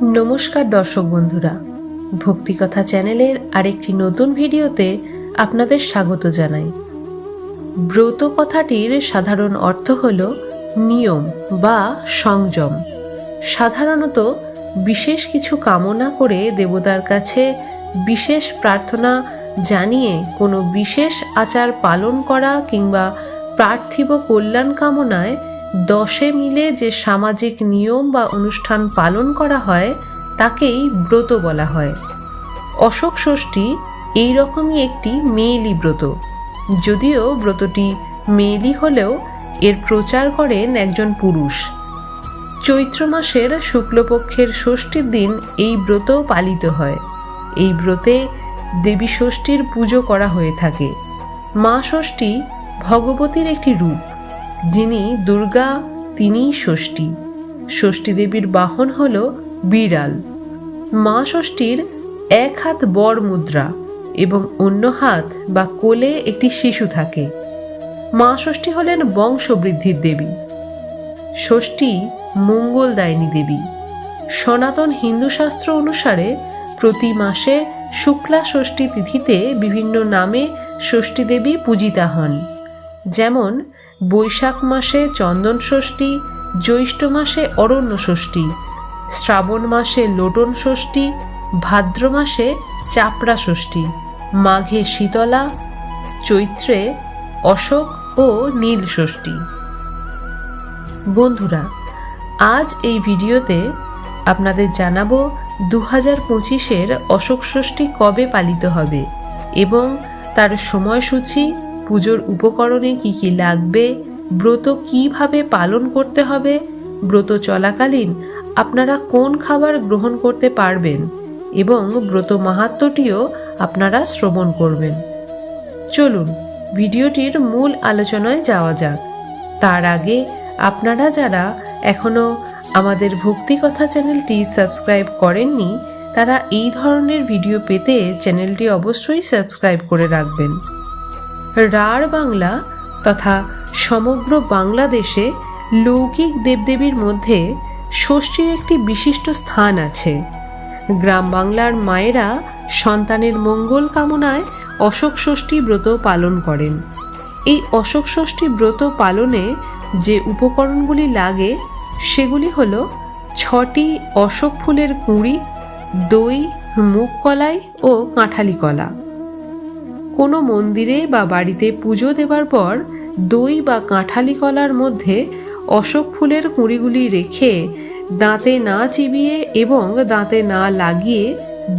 নমস্কার দর্শক বন্ধুরা। ভক্তিকথা চ্যানেলের আরেকটি নতুন ভিডিওতে আপনাদের স্বাগত জানাই। ব্রত কথাটির সাধারণ অর্থ হল নিয়ম বা সংযম। সাধারণত বিশেষ কিছু কামনা করে দেবতার কাছে বিশেষ প্রার্থনা জানিয়ে কোনো বিশেষ আচার পালন করা কিংবা পার্থিব কল্যাণ কামনায় দশে মিলে যে সামাজিক নিয়ম বা অনুষ্ঠান পালন করা হয়, তাকেই ব্রত বলা হয়। অশোক ষষ্ঠী এই রকমই একটি মেয়েলি ব্রত। যদিও ব্রতটি মেয়েলি হলেও এর প্রচার করেন একজন পুরুষ। চৈত্র মাসের শুক্লপক্ষের ষষ্ঠীর দিন এই ব্রত পালিত হয়। এই ব্রতে দেবী ষষ্ঠীর পুজো করা হয়ে থাকে। মা ষষ্ঠী ভগবতীর একটি রূপ। যিনি দুর্গা, তিনিই ষষ্ঠী। ষষ্ঠী দেবীর বাহন হল বিড়াল। মা ষষ্ঠীর এক হাত বর মুদ্রা এবং অন্য হাত বা কোলে একটি শিশু থাকে। মা ষষ্ঠী হলেন বংশবৃদ্ধির দেবী। ষষ্ঠী মঙ্গলদায়িনী দেবী। সনাতন হিন্দু শাস্ত্র অনুসারে প্রতি মাসে শুক্লা ষষ্ঠী তিথিতে বিভিন্ন নামে ষষ্ঠী দেবী পূজিতা হন। যেমন, বৈশাখ মাসে চন্দন ষষ্ঠী, জ্যৈষ্ঠ মাসে অরণ্য ষষ্ঠী, শ্রাবণ মাসে লোটন ষষ্ঠী, ভাদ্র মাসে চাপড়া ষষ্ঠী, মাঘে শীতলা, চৈত্রে অশোক ও নীল ষষ্ঠী। বন্ধুরা, আজ এই ভিডিওতে আপনাদের জানাব দু হাজার পঁচিশের অশোক ষষ্ঠী কবে পালিত হবে এবং তার সময়সূচি পুজোর উপকরণে কি কি লাগবে? ব্রত কীভাবে পালন করতে হবে? ব্রত চলাকালীন আপনারা কোন খাবার গ্রহণ করতে পারবেন? এবং ব্রত মাহাত্মটিও আপনারা শ্রবণ করবেন। চলুন, ভিডিওটির মূল আলোচনায় যাওয়া যাক। তার আগে আপনারা যারা এখনও আমাদের ভক্তিকথা চ্যানেলটি সাবস্ক্রাইব করেননি, তারা এই ধরনের ভিডিও পেতে চ্যানেলটি অবশ্যই সাবস্ক্রাইব করে রাখবেন। রাঢ় বাংলা তথা সমগ্র বাংলাদেশে লৌকিক দেবদেবীর মধ্যে ষষ্ঠীর একটি বিশিষ্ট স্থান আছে। গ্রাম বাংলার মায়েরা সন্তানের মঙ্গল কামনায় অশোক ষষ্ঠী ব্রত পালন করেন। এই অশোক ষষ্ঠী ব্রত পালনে যে উপকরণগুলি লাগে, সেগুলি হল ছটি অশোক ফুলের কুঁড়ি, দই, মুগ কলাই ও কাঁঠালি কলা। কোনো মন্দিরে বা বাড়িতে পুজো দেবার পর দই বা কাঁঠালি কলার মধ্যে অশোক ফুলের কুঁড়িগুলি রেখে দাঁতে না চিবিয়ে এবং দাঁতে না লাগিয়ে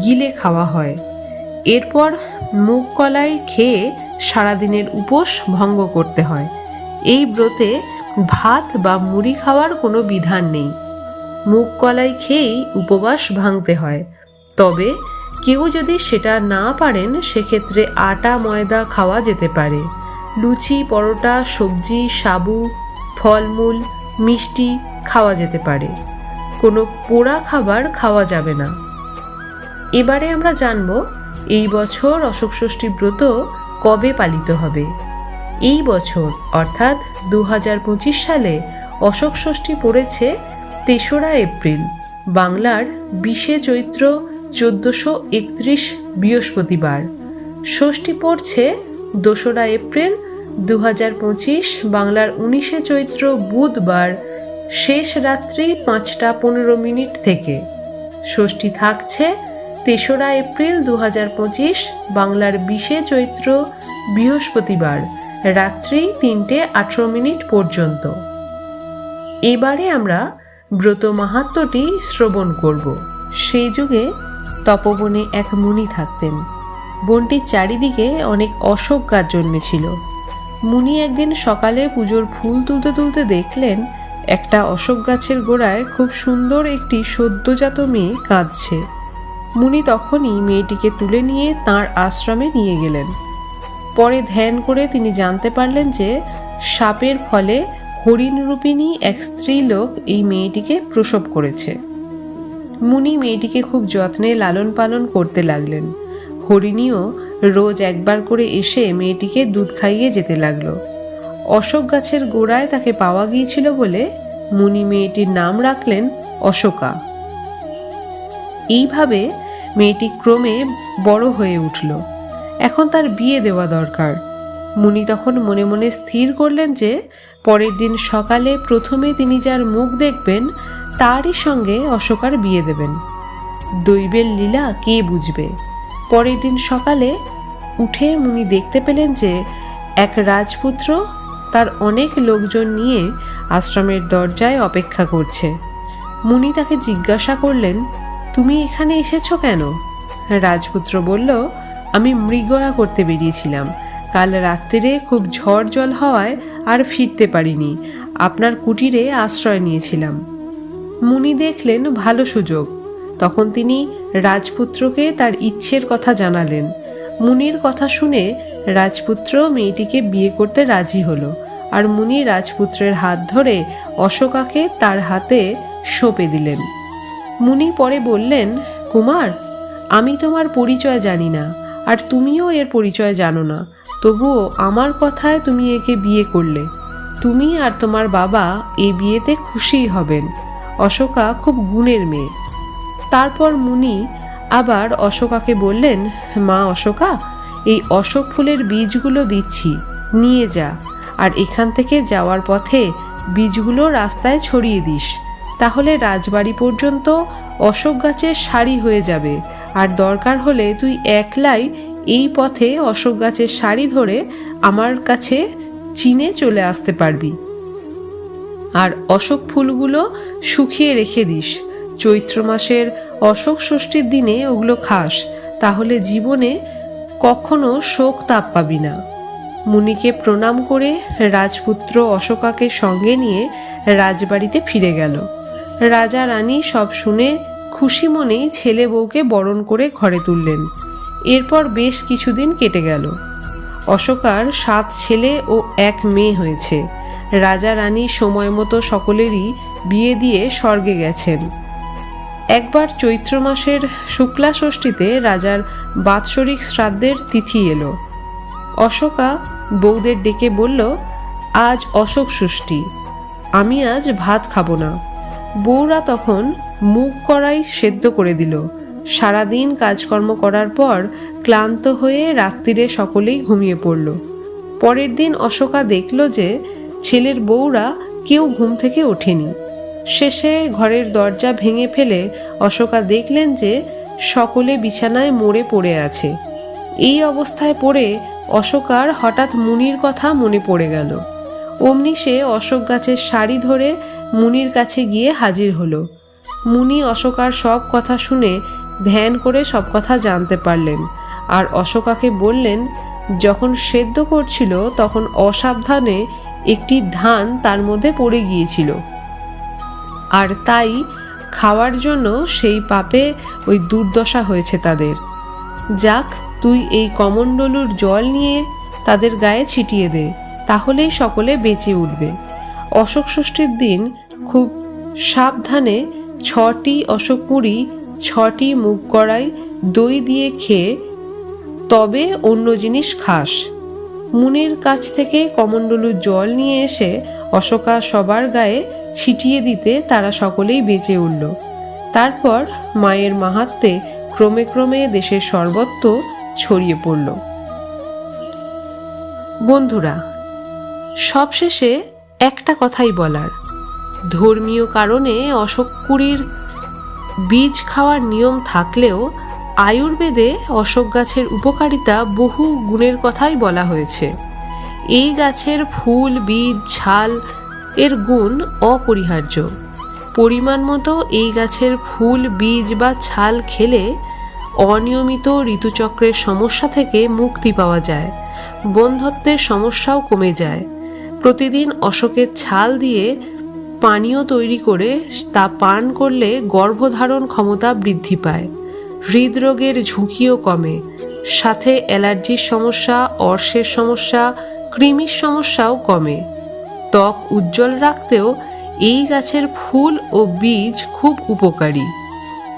গিলে খাওয়া হয়। এরপর মুগ কলাই খেয়ে সারাদিনের উপোস ভঙ্গ করতে হয়। এই ব্রতে ভাত বা মুড়ি খাওয়ার কোনো বিধান নেই। মুগ কলাই খেয়েই উপবাস ভাঙতে হয়। তবে কেউ যদি সেটা না পারেন, সেক্ষেত্রে আটা, ময়দা খাওয়া যেতে পারে। লুচি, পরোটা, সবজি, সাবু, ফলমূল, মিষ্টি খাওয়া যেতে পারে। কোনো পোড়া খাবার খাওয়া যাবে না। এবারে আমরা জানব, এই বছর অশোক ষষ্ঠী ব্রত কবে পালিত হবে। এই বছর, অর্থাৎ দু হাজার পঁচিশ সালে অশোক ষষ্ঠী পড়েছে তেসরা এপ্রিল, বাংলার বিশে চৈত্র চোদ্দোশো একত্রিশ বৃহস্পতিবার। ষষ্ঠী পড়ছে দোসরা এপ্রিল দু হাজার পঁচিশ বাংলার উনিশে চৈত্র বুধবার শেষ রাত্রি পাঁচটা পনেরো মিনিট থেকে। ষষ্ঠী থাকছে তেসরা এপ্রিল দু হাজার পঁচিশ বাংলার বিশে চৈত্র বৃহস্পতিবার, রাত্রি তিনটে আঠেরো মিনিট পর্যন্ত। এবারে আমরা ব্রত মাহাত্মটি শ্রবণ করব। সেই যুগে তপবনে এক মুনি থাকতেন। বনটির চারিদিকে অনেক অশোক গাছ জন্মেছিল। মুনি একদিন সকালে পুজোর ফুল তুলতে তুলতে দেখলেন, একটা অশোক গাছের গোড়ায় খুব সুন্দর একটি সদ্যজাত মেয়ে কাঁদছে। মুনি তখনই মেয়েটিকে তুলে নিয়ে তার আশ্রমে নিয়ে গেলেন। পরে ধ্যান করে তিনি জানতে পারলেন যে, সাপের ফলে হরিণরূপিণী এক স্ত্রী লোক এই মেয়েটিকে প্রসব করেছে। মুনি মেয়েটিকে খুব যত্নে লালন পালন করতে লাগলেন। হরিণীও রোজ একবার করে এসে মেয়েটিকে দুধ খাইয়ে যেতে লাগল। অশোক গাছের গোড়ায় তাকে পাওয়া গিয়েছিল বলে মুনি মেয়েটির নাম রাখলেন অশোকা। এইভাবে মেয়েটি ক্রমে বড় হয়ে উঠল। এখন তার বিয়ে দেওয়া দরকার। মুনি তখন মনে মনে স্থির করলেন যে, পরের দিন সকালে প্রথমে তিনি যার মুখ দেখবেন তারই সঙ্গে অশোকার বিয়ে দেবেন। দৈবের লীলা কে বুঝবে? পরের দিন সকালে উঠে মুনি দেখতে পেলেন যে এক রাজপুত্র তার অনেক লোকজন নিয়ে আশ্রমের দরজায় অপেক্ষা করছে। মুনি তাকে জিজ্ঞাসা করলেন, তুমি এখানে এসেছ কেন? রাজপুত্র বলল, আমি মৃগয়া করতে বেরিয়েছিলাম। কাল রাত্রিরে খুব ঝড় জল হওয়ায় আর ফিরতে পারিনি। আপনার কুটিরে আশ্রয় নিয়েছিলাম। মুনি দেখলেন ভালো সুযোগ। তখন তিনি রাজপুত্রকে তার ইচ্ছের কথা জানালেন। মুনির কথা শুনে রাজপুত্র মেয়েটিকে বিয়ে করতে রাজি হলো আর মুনি রাজপুত্রের হাত ধরে অশোকাকে তার হাতে সঁপে দিলেন। মুনি পরে বললেন, কুমার, আমি তোমার পরিচয় জানি না আর তুমিও এর পরিচয় জানো না। তবুও আমার কথায় তুমি একে বিয়ে করলে। তুমি আর তোমার বাবা এই বিয়েতে খুশিই হবেন। অশোকা খুব গুণের মেয়ে। তারপর মুনি আবার অশোকাকে বললেন, মা অশোকা, এই অশোক ফুলের বীজগুলো দিচ্ছি, নিয়ে যা, আর এখান থেকে যাওয়ার পথে বীজগুলো রাস্তায় ছড়িয়ে দিস। তাহলে রাজবাড়ি পর্যন্ত অশোক গাছের সারি হয়ে যাবে, আর দরকার হলে তুই একলাই এই পথে অশোক গাছের শাড়ি ধরে আমার কাছে চিনে চলে আসতে পারবি। আর অশোক ফুলগুলো শুকিয়ে রেখে দিস। চৈত্র মাসের অশোক ষষ্ঠীর দিনে ওগুলো খাস, তাহলে জীবনে কখনো শোক তাপ পাবি না। মুনিকে প্রণাম করে রাজপুত্র অশোকাকে সঙ্গে নিয়ে রাজবাড়িতে ফিরে গেল। রাজা রানী সব শুনে খুশি মনেই ছেলে বউকে বরণ করে ঘরে তুললেন। এরপর বেশ কিছুদিন কেটে গেল। অশোকার সাত ছেলে ও এক মেয়ে হয়েছে। রাজা রানী সময় মতো সকলেরই বিয়ে দিয়ে স্বর্গে গেছেন। একবার চৈত্র মাসের শুক্লা ষষ্ঠীতে রাজার বাৎসরিক শ্রাদ্ধের তিথি এলো। অশোকা বৌদের ডেকে বলল, আজ অশোক ষষ্ঠী, আমি আজ ভাত খাব না। বউরা তখন মুখ কড়াই সেদ্ধ করে দিল। সারাদিন কাজকর্ম করার পর ক্লান্ত হয়ে রাত্রিরে সকলেই ঘুমিয়ে পড়ল। পরের দিন অশোকা দেখল যে ছেলের বউরা কেউ ঘুম থেকে ওঠেনি। শেষে ঘরের দরজা ভেঙে ফেলে অশোকা দেখলেন যে সকলে বিছানায় মরে পড়ে আছে। এই অবস্থায় পড়ে অশোকার হঠাৎ মুনির কথা মনে পড়ে গেল। অমনি সে অশোক গাছের শাড়ি ধরে মুনির কাছে গিয়ে হাজির হলো। মুনি অশোকার সব কথা শুনে ধ্যান করে সব কথা জানতে পারলেন আর অশোকাকে বললেন, যখন সেদ্ধ করছিল তখন অসাবধানে একটি ধান তার মধ্যে পড়ে গিয়েছিল। আর তাই খাওয়ার জন্য সেই পাপে ওই দুর্দশা হয়েছে তাদের। যাক, তুই এই কমণ্ডলুর জল নিয়ে তাদের গায়ে ছিটিয়ে দে, তাহলেই সকলে বেঁচে উঠবে। অশোক ষষ্ঠীর দিন খুব সাবধানে ছটি অশোক মুড়ি, ছটি মুগ কড়াই, দই দিয়ে খেয়ে তবে অন্য জিনিস খাস। মুনির কাছ থেকে কমণ্ডলুর জল নিয়ে এসে অশোকা সবার গায়ে ছিটিয়ে দিতে তারা সকলেই বেঁচে উঠল। তারপর মায়ের মাহাত্মে ক্রমে ক্রমে দেশের সর্বত্র ছড়িয়ে পড়ল। বন্ধুরা, সবশেষে একটা কথাই বলার। ধর্মীয় কারণে অশোক কুড়ির বীজ খাওয়ার নিয়ম থাকলেও আয়ুর্বেদে অশোক গাছের উপকারিতা বহু গুণের কথাই বলা হয়েছে। এই গাছের ফুল, বীজ, ছাল এর গুণ অপরিহার্য। পরিমাণ মতো এই গাছের ফুল, বীজ বা ছাল খেলে অনিয়মিত ঋতুচক্রের সমস্যা থেকে মুক্তি পাওয়া যায়। বন্ধত্বের সমস্যাও কমে যায়। প্রতিদিন অশোকের ছাল দিয়ে পানীয় তৈরি করে তা পান করলে গর্ভধারণ ক্ষমতা বৃদ্ধি পায়। হৃদরোগের ঝুঁকিও কমে। সাথে অ্যালার্জির সমস্যা, অর্শের সমস্যা, কৃমির সমস্যাও কমে। ত্বক উজ্জ্বল রাখতেও এই গাছের ফুল ও বীজ খুব উপকারী।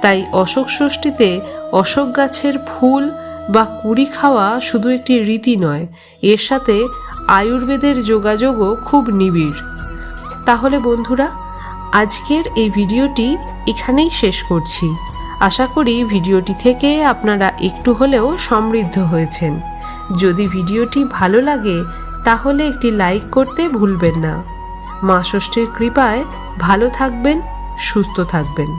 তাই অশোক ষষ্ঠীতে অশোক গাছের ফুল বা কুড়ি খাওয়া শুধু একটি রীতি নয়, এর সাথে আয়ুর্বেদের যোগাযোগও খুব নিবিড়। তাহলে বন্ধুরা, আজকের এই ভিডিওটি এখানেই শেষ করছি। আশা করি ভিডিওটি থেকে আপনারা একটু হলেও সমৃদ্ধ হয়েছেন। যদি ভিডিওটি ভালো লাগে, তাহলে একটি লাইক করতে ভুলবেন না। মা ষষ্ঠীর কৃপায় ভালো থাকবেন, সুস্থ থাকবেন।